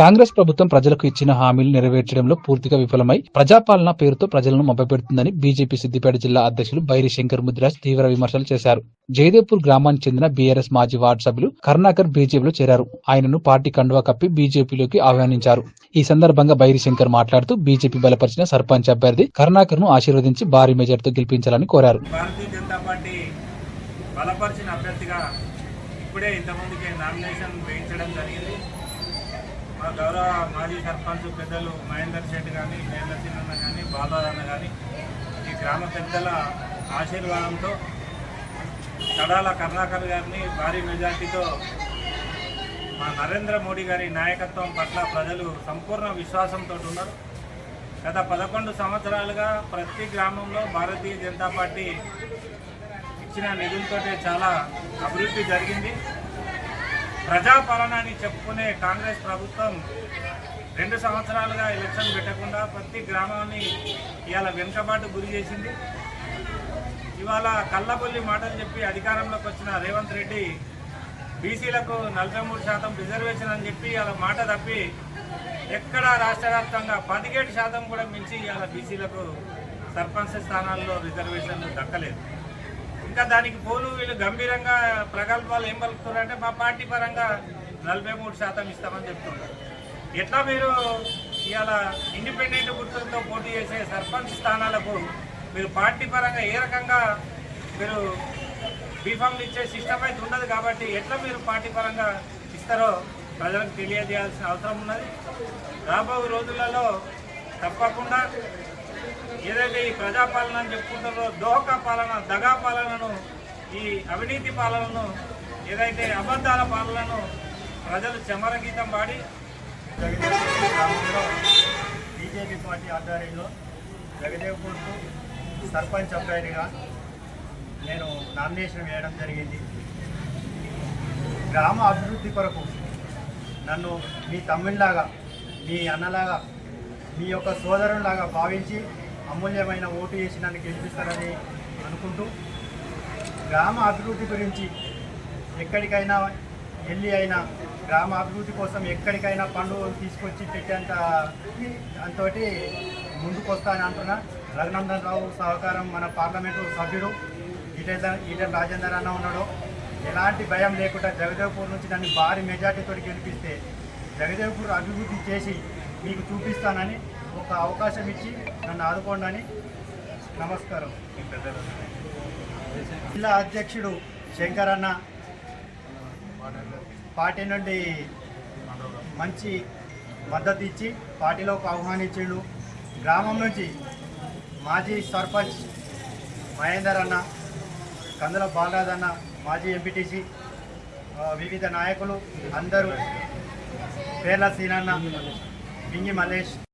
కాంగ్రెస్ ప్రభుత్వం ప్రజలకు ఇచ్చిన హామీలు నెరవేర్చడంలో పూర్తిగా విఫలమై ప్రజాపాలన పేరుతో ప్రజలను మభ్యపెడుతుందని బీజేపీ సిద్దిపేట జిల్లా అధ్యక్షులు బైరి శంకర్ ముద్రాజ్ తీవ్ర విమర్శలు చేశారు. జయదేవ్పూర్ గ్రామానికి చెందిన బీఆర్ఎస్ మాజీ వార్డు సభ్యులు కరుణాకర్ బీజేపీలో చేరారు. ఆయనను పార్టీ కండువా కప్పి బీజేపీలోకి ఆహ్వానించారు. ఈ సందర్భంగా బైరి శంకర్ మాట్లాడుతూ బీజేపీ బలపరిచిన సర్పంచ్ అభ్యర్థి కరుణాకర్ను ఆశీర్వదించి భారీ మెజార్టీతో గెలిపించాలని కోరారు. భారతీయ జనతా పార్టీ బలపరిచిన అభ్యర్థిగా ఇప్పుడే ఇంతమందికి నామినేషన్ వేయించడం జరిగింది. గౌరవ మాజీ సర్పంచ్ పెద్దలు మహేందర్ శెట్టి కానీ మేలసిన్న కానీ బాలారన్న కానీ ఈ గ్రామ పెద్దల ఆశీర్వాదంతో కడాల కరుణాకర్ గారిని భారీ మెజార్టీతో మా నరేంద్ర మోడీ గారి నాయకత్వం పట్ల ప్రజలు సంపూర్ణ విశ్వాసంతో ఉన్నారు. గత పదకొండు సంవత్సరాలుగా ప్రతి గ్రామంలో భారతీయ జనతా పార్టీ ఇచ్చిన నిధులతోటే చాలా అభివృద్ధి జరిగింది. ప్రజాపాలన అని చెప్పుకునే కాంగ్రెస్ ప్రభుత్వం రెండు సంవత్సరాలుగా ఎలక్షన్ పెట్టకుండా ప్రతి గ్రామాన్ని ఇవాళ వెనుకబాటు గురి చేసింది. ఇవాళ కళ్ళబొల్లి మాటలు చెప్పి అధికారంలోకి వచ్చిన రేవంత్ రెడ్డి బీసీలకు నలభై మూడు శాతం రిజర్వేషన్ అని చెప్పి ఇవాళ మాట తప్పి ఎక్కడ రాష్ట్ర వ్యాప్తంగా పదిహేడు శాతం కూడా మించి ఇవాళ బీసీలకు సర్పంచ్ స్థానాల్లో రిజర్వేషన్ దక్కలేదు. ఇంకా దానికి పోలు వీళ్ళు గంభీరంగా ప్రగల్భాలు ఏం పలుకుతున్నారంటే మా పార్టీ పరంగా నలభై మూడు శాతం ఇస్తామని చెప్తున్నారు. ఎట్లా మీరు ఇవాళ ఇండిపెండెంట్ గుర్తులతో పోటీ చేసే సర్పంచ్ స్థానాలకు మీరు పార్టీ పరంగా ఏ రకంగా మీరు బీఫామ్లు ఇచ్చే సిస్టమ్ అయితే ఉండదు కాబట్టి ఎట్లా మీరు పార్టీ పరంగా ఇస్తారో ప్రజలకు తెలియజేయాల్సిన అవసరం ఉన్నది. రాబోయే రోజులలో తప్పకుండా ఏదైతే ఈ ప్రజాపాలన అని చెప్పుకుంటారో దోహక పాలన దగా పాలనను ఈ అవినీతి పాలనను ఏదైతే అబద్ధాల పాలనను ప్రజలు చమరగీతం పాడి గ్రామంలో బీజేపీ పార్టీ ఆధ్వర్యంలో జగదేవ్పూర్కు సర్పంచ్ అభ్యర్థిగా నేను నామినేషన్ వేయడం జరిగింది. గ్రామ అభివృద్ధి కొరకు నన్ను మీ తమ్ముళ్ళలాగా మీ అన్నలాగా మీ యొక్క సోదరునిలాగా భావించి అమూల్యమైన ఓటు వేసి నన్ను గెలిపిస్తారని అనుకుంటూ గ్రామ అభివృద్ధి గురించి ఎక్కడికైనా వెళ్ళి అయినా గ్రామ అభివృద్ధి కోసం ఎక్కడికైనా పండుగలు తీసుకొచ్చి పెట్టేంత దాంతో ముందుకు వస్తానని అంటున్నా. రఘునందన్ రావు సహకారం మన పార్లమెంటు సభ్యుడు ఈటెల ఈటెల రాజేందర్ అన్న ఉన్నాడు. ఎలాంటి భయం లేకుండా జగదేవ్పూర్ నుంచి నన్ను భారీ మెజార్టీతో గెలిపిస్తే జగదేవ్పూర్ అభివృద్ధి చేసి మీకు చూపిస్తానని ఒక అవకాశం ఇచ్చి నన్ను ఆదుకోండి అని నమస్కారం. జిల్లా అధ్యక్షుడు శంకర్ అన్న పార్టీ నుండి మంచి మద్దతు ఇచ్చి పార్టీలోకి ఆహ్వానించిండు. గ్రామం నుంచి మాజీ సర్పంచ్ మహేందర్ అన్న కందుల బాలరాజ్ అన్న మాజీ ఎంపీటీసీ వివిధ నాయకులు అందరూ పేర్ల సీనన్న Minimalists